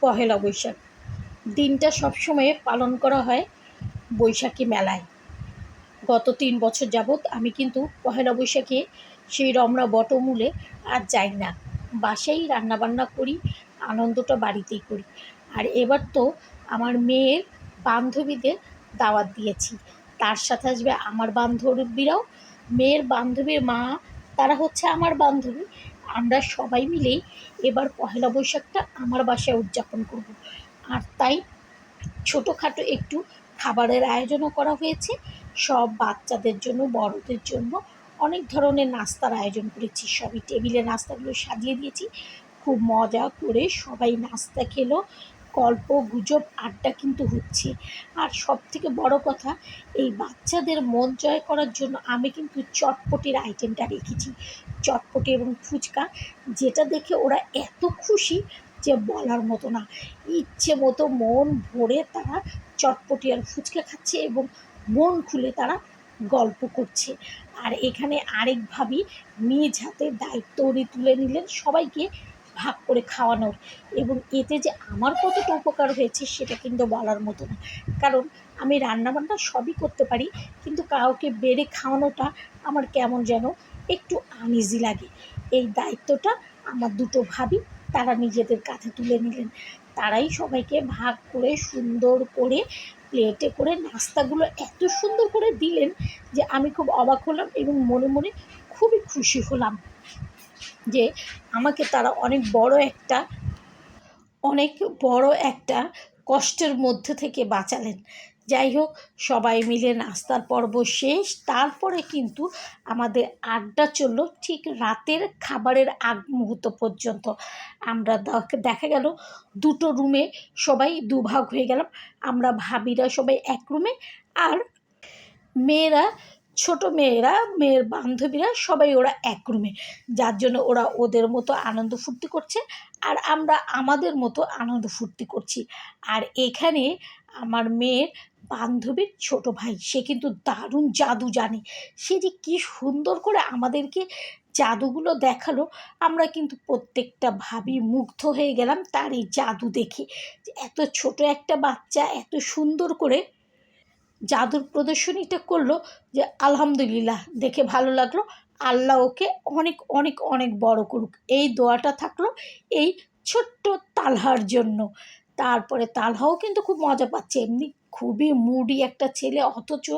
পহেলা বৈশাখ। দিনটা সবসময় পালন করা হয় বৈশাখী মেলায়। গত তিন বছর যাবৎ আমি কিন্তু পহেলা বৈশাখে সেই রমনা বটমূলে আর যাই না। বাসায় রান্নাবান্না করি, আনন্দটা বাড়িতেই করি। আর এবার তো আমার মেয়ের বান্ধবীদের দাওয়াত দিয়েছি। তার সাথে আসবে আমার বান্ধবীরাও। মেয়ের বান্ধবীর মা তারা হচ্ছে আমার বান্ধবী। আমরা সবাই মিলেই এবার পহেলা বৈশাখটা আমার বাসায় উদযাপন করব। আর তাই ছোটোখাটো একটু খাবারের আয়োজনও করা হয়েছে। সব বাচ্চাদের জন্য, বড়দের জন্য অনেক ধরনের নাস্তার আয়োজন করেছি। সবই টেবিলে নাস্তাগুলো সাজিয়ে দিয়েছি। খুব মজা করে সবাই নাস্তা খেলো। গল্প, গুজব, আড্ডা কিন্তু হচ্ছে। আর সব থেকে বড় কথা, এই বাচ্চাদের মন জয় করার জন্য আমি কিন্তু চটপটির আইটেমটা রেখেছি। চটপটি এবং ফুচকা, যেটা দেখে ওরা এত খুশি যে বলার মতো না। ইচ্ছে মতো মন ভরে তারা চটপটি আর ফুচকা খাচ্ছে এবং মন খুলে তারা গল্প করছে। আর এখানে আরেক ভাবি নিজ হাতে দায়িত্ব উনি তুলে নিলেন সবাইকে ভাগ করে খাওয়ানোর। এবং এতে যে আমার কতটা উপকার হয়েছে সেটা কিন্তু বলার মতো না। কারণ আমি রান্নাবান্না সবই করতে পারি, কিন্তু কাউকে বেড়ে খাওয়ানোটা আমার কেমন যেন একটু আনইজি লাগে। এই দায়িত্বটা আমার দুটো ভাবি, তারা নিজেদের কাঁধে তুলে নিলেন। তারাই সবাইকে ভাগ করে সুন্দর করে প্লেটে করে নাস্তাগুলো এত সুন্দর করে দিলেন যে আমি খুব অবাক হলাম এবং মনে মনে খুবই খুশি হলাম। যে আমাকে তারা অনেক বড় একটা, অনেক বড় একটা কষ্টের মধ্যে থেকে বাঁচালেন। যাই হোক, সবাই মিলে নাস্তার পর্ব শেষ। তারপরে কিন্তু আমাদের আড্ডা চলল ঠিক রাতের খাবারের আগ মুহূর্ত পর্যন্ত। আমরা দেখ- গেল দুটো রুমে সবাই দুভাগ হয়ে গেলাম। আমরা ভাবিরা সবাই এক রুমে আর মেয়েরা ছোট মেয়েরা, মেয়ের বান্ধবীরা সবাই ওরা এক রুমে যার জন্য ওরা ওদের মতো আনন্দ ফুর্তি করছে আর আমরা আমাদের মতো আনন্দ ফুর্তি করছি। আর এখানে আমার মেয়ের বান্ধবীর ছোট ভাই, সে কিন্তু দারুণ জাদু জানে। সে যে কী সুন্দর করে আমাদেরকে জাদুগুলো দেখাল, আমরা কিন্তু প্রত্যেকটা ভাবি মুগ্ধ হয়ে গেলাম তার এই জাদু দেখে। এত ছোট একটা বাচ্চা, এত সুন্দর করে জাদুর প্রদর্শনীটা করল যে আলহামদুলিল্লাহ, দেখে ভালো লাগল। আল্লাহ ওকে অনেক অনেক অনেক বড় করুক। এই দোয়াটা থাকল এই ছোট্ট তালহার জন্য। তারপরে তালহাও কিন্তু খুব মজা পাচ্ছে। এমনি খুবই মুডি একটা ছেলে, অথচ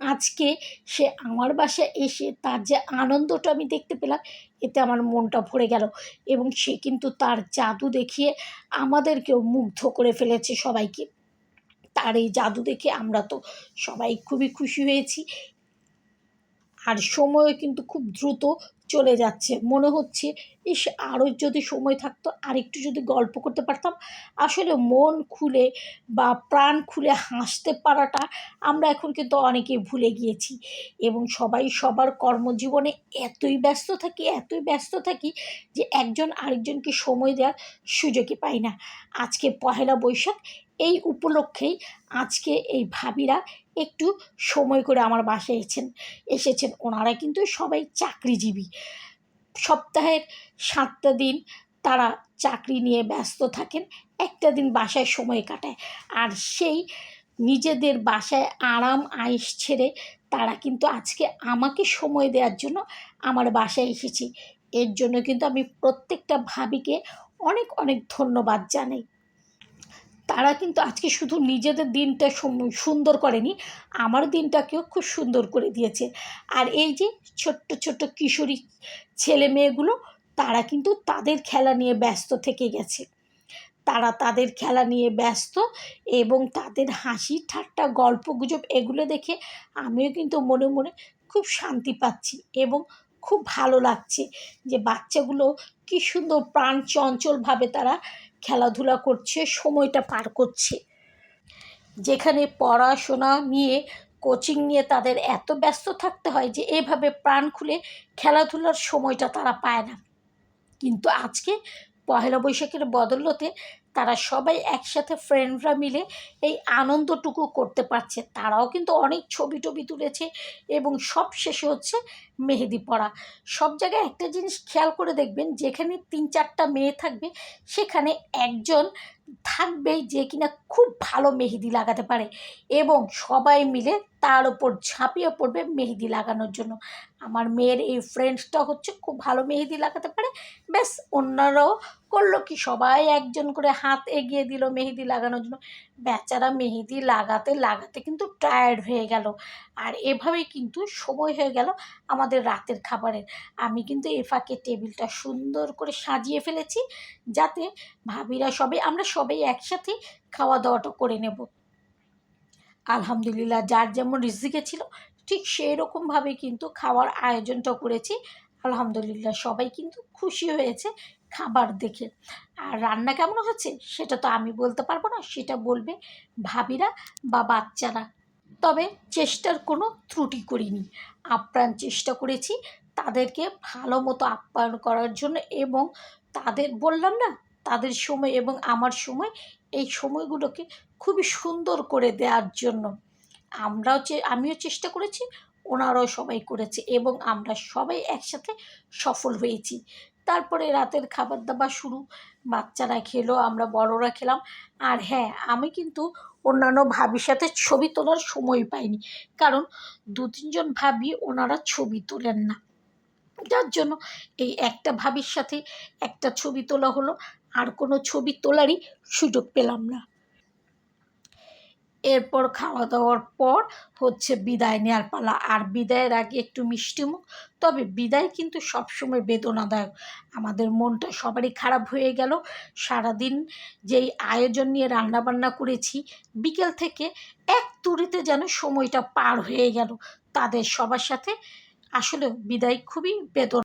আজকে সে আমার বাসায় এসে তার যে আনন্দটা আমি দেখতে পেলাম, এতে আমার মনটা ভরে গেল। এবং সে কিন্তু তার জাদু দেখিয়ে আমাদেরকেও মুগ্ধ করে ফেলেছে সবাইকে। তার এই জাদু দেখে আমরা তো সবাই খুবই খুশি হয়েছি। আর সময় কিন্তু খুব দ্রুত চলে যাচ্ছে। মনে হচ্ছে, ইস, আরও যদি সময় থাকতো আর একটু যদি গল্প করতে পারতাম। আসলে মন খুলে বা প্রাণ খুলে হাসতে পারাটা আমরা এখন কিন্তু অনেকে ভুলে গিয়েছি। এবং সবাই সবার কর্মজীবনে এতই ব্যস্ত থাকি, এতই ব্যস্ত থাকি যে একজন আরেকজনকে সময় দেওয়ার সুযোগই পাই না। আজকে পহেলা বৈশাখ এই উপলক্ষেই আজকে এই ভাবিরা একটু সময় করে আমার বাসায় এসেছেন এসেছেন। ওনারা কিন্তু সবাই চাকরিজীবী। সপ্তাহের সাতটা দিন তারা চাকরি নিয়ে ব্যস্ত থাকেন, একটা দিন বাসায় সময় কাটায়। আর সেই নিজেদের বাসায় আরাম, আয়েস ছেড়ে তারা কিন্তু আজকে আমাকে সময় দেওয়ার জন্য আমার বাসায় এসেছি। এর জন্য কিন্তু আমি প্রত্যেকটা ভাবিকে অনেক অনেক ধন্যবাদ জানাই। তারা কিন্তু আজকে শুধু নিজেদের দিনটা সুন্দর করেনি, আমার দিনটাকেও খুব সুন্দর করে দিয়েছে। আর এই যে ছোট্ট ছোট্ট কিশোরী ছেলে মেয়েগুলো, তারা কিন্তু তাদের খেলা নিয়ে ব্যস্ত থেকে গেছে। তারা তাদের খেলা নিয়ে ব্যস্ত এবং তাদের হাসি, ঠাট্টা, গল্প গুজব এগুলো দেখে আমিও কিন্তু মনে মনে খুব শান্তি পাচ্ছি এবং খুব ভালো লাগছে যে বাচ্চাগুলো কী সুন্দর প্রাণ চঞ্চলভাবে তারা খেলাধুলা করছে, সময়টা পার করছে। যেখানে পড়াশোনা নিয়ে কোচিং নিয়ে তাদের এত ব্যস্ত থাকতে হয় যে এভাবে প্রাণ খুলে খেলাধুলার সময়টা তারা পায় না। কিন্তু আজকে পহেলা বৈশাখের বদলতে তারা সবাই একসাথে ফ্রেন্ডরা মিলে এই আনন্দটুকু করতে পারছে। তারাও কিন্তু অনেক ছবি টবি তুলেছে এবং সব শেষে হচ্ছে মেহেদি পরা সব জায়গায় একটা জিনিস খেয়াল করে দেখবেন, যেখানে তিন চারটা মেয়ে থাকবে, সেখানে একজন থাকবেই যে কিনা খুব ভালো মেহেদি লাগাতে পারে এবং সবাই মিলে তার ওপর ঝাঁপিয়ে পড়বে মেহেদি লাগানোর জন্য। আমার মেয়ের এই ফ্রেন্ডসটা হচ্ছে খুব ভালো মেহেদি লাগাতে পারে। ব্যাস, অন্যরাও করল কি? সবাই একজন করে হাত এগিয়ে দিল মেহেদি লাগানোর জন্য। বেচারা মেহেদি লাগাতে লাগাতে কিন্তু টায়ার্ড হয়ে গেল। আর এভাবেই কিন্তু সময় হয়ে গেল আমাদের রাতের খাবারের। আমি কিন্তু এ ফাঁকে টেবিলটা সুন্দর করে সাজিয়ে ফেলেছি যাতে ভাবিরা সবাই, আমরা সবাই একসাথে খাওয়া দাওয়াটা করে নেব। আলহামদুলিল্লাহ যার যেমন রিজিকে ছিল, ঠিক সেই রকমভাবে কিন্তু খাওয়ার আয়োজনটা করেছি। আলহামদুলিল্লাহ সবাই কিন্তু খুশি হয়েছে খাবার দেখে। আর রান্না কেমন হচ্ছে সেটা তো আমি বলতে পারব না, সেটা বলবে ভাবিরা বা বাচ্চারা। তবে চেষ্টার কোনো ত্রুটি করিনি। আপ্রাণ চেষ্টা করেছি তাদেরকে ভালো মতো আপ্যায়ন করার জন্য এবং তাদের, বললাম না, তাদের সময় এবং আমার সময়, এই সময়গুলোকে খুবই সুন্দর করে দেওয়ার জন্য। আমরাও চে, আমিও চেষ্টা করেছি, ওনারাও সবাই করেছে এবং আমরা সবাই একসাথে সফল হয়েছি। তারপরে রাতের খাবার দাবার শুরু বাচ্চারা খেলো, আমরা বড়রা খেলাম। আর হ্যাঁ আমি কিন্তু অন্যান্য ভাবির সাথে ছবি তোলার সময় পাইনি। কারণ দু তিনজন ভাবি ওনারা ছবি তোলেন না। যার জন্য এই একটা ভাবির সাথে একটা ছবি তোলা হলো, আর কোনো ছবি তোলারই সুযোগ পেলাম না। এরপর খাওয়া দাওয়ার পর হচ্ছে বিদায় নেওয়ার পালা। আর বিদায়ের আগে একটু মিষ্টিমুখ তবে বিদায় কিন্তু সবসময় বেদনাদায়ক। আমাদের মনটা সবারই খারাপ হয়ে গেল। সারাদিন যেই আয়োজন নিয়ে রান্নাবান্না করেছি, বিকেল থেকে এক তুড়িতে যেন সময়টা পার হয়ে গেল। তাদের সবার সাথে আসলে বিদায় খুবই বেদনা